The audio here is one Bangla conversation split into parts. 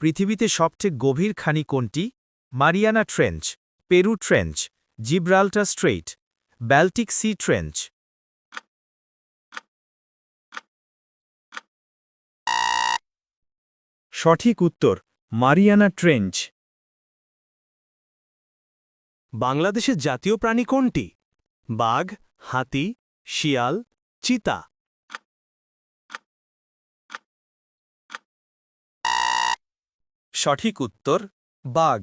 পৃথিবীতে সবচেয়ে গভীর খানি কোনটি? Mariana trench, Peru trench, Gibraltar strait, Baltic sea trench. সঠিক উত্তর, মারিয়ানা ট্রেঞ্চ। বাংলাদেশের জাতীয় প্রাণী কোনটি? বাঘ, হাতি, শিয়াল, চিতা। সঠিক উত্তর বাঘ।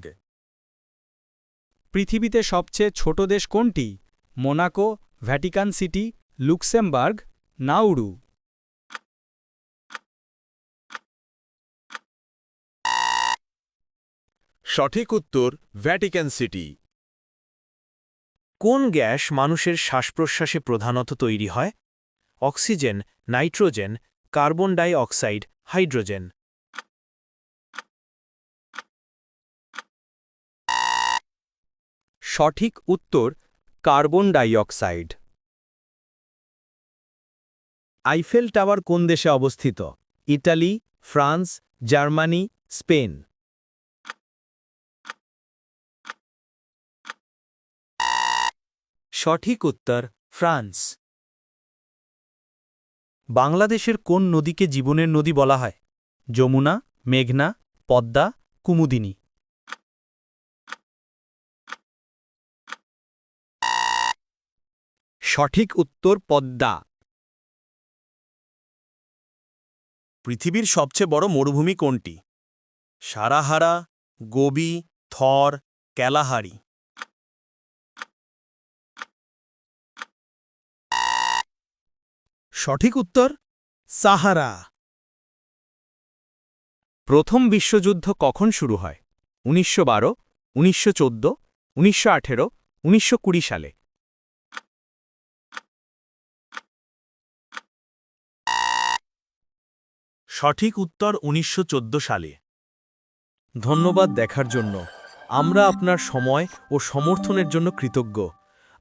পৃথিবীতে সবচেয়ে ছোট দেশ কোনটি? Monaco Vatican city Luxembourg Nauru. সঠিক উত্তর ভ্যাটিকান সিটি। কোন গ্যাস মানুষের শ্বাসপ্রশ্বাসে প্রধানত তৈরি হয়? Oxygen nitrogen carbon dioxide hydrogen. সঠিক উত্তর কার্বন ডাইঅক্সাইড। আইফেল টাওয়ার কোন দেশে অবস্থিত? Italy France Germany Spain. সঠিক উত্তর ফ্রান্স। বাংলাদেশের কোন নদীকে জীবনের নদী বলা হয়? যমুনা মেঘনা পদ্মা কুমুদিনী। সঠিক উত্তর পদ্মা। পৃথিবীর সবচেয়ে বড় মরুভূমি কোনটি? সারাহারা গোবি থর ক্যালাহারি সঠিক উত্তর সাহারা। প্রথম বিশ্বযুদ্ধ কখন শুরু হয়? উনিশশো বারো উনিশশো চোদ্দ উনিশশো আঠেরো উনিশশো কুড়ি সালে। সঠিক উত্তর উনিশশো চোদ্দ সালে। ধন্যবাদ দেখার জন্য। আমরা আপনার সময় ও সমর্থনের জন্য কৃতজ্ঞ।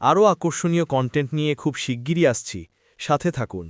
আরও আকর্ষণীয় কন্টেন্ট নিয়ে খুব শিগগিরই আসছি। সাথে থাকুন।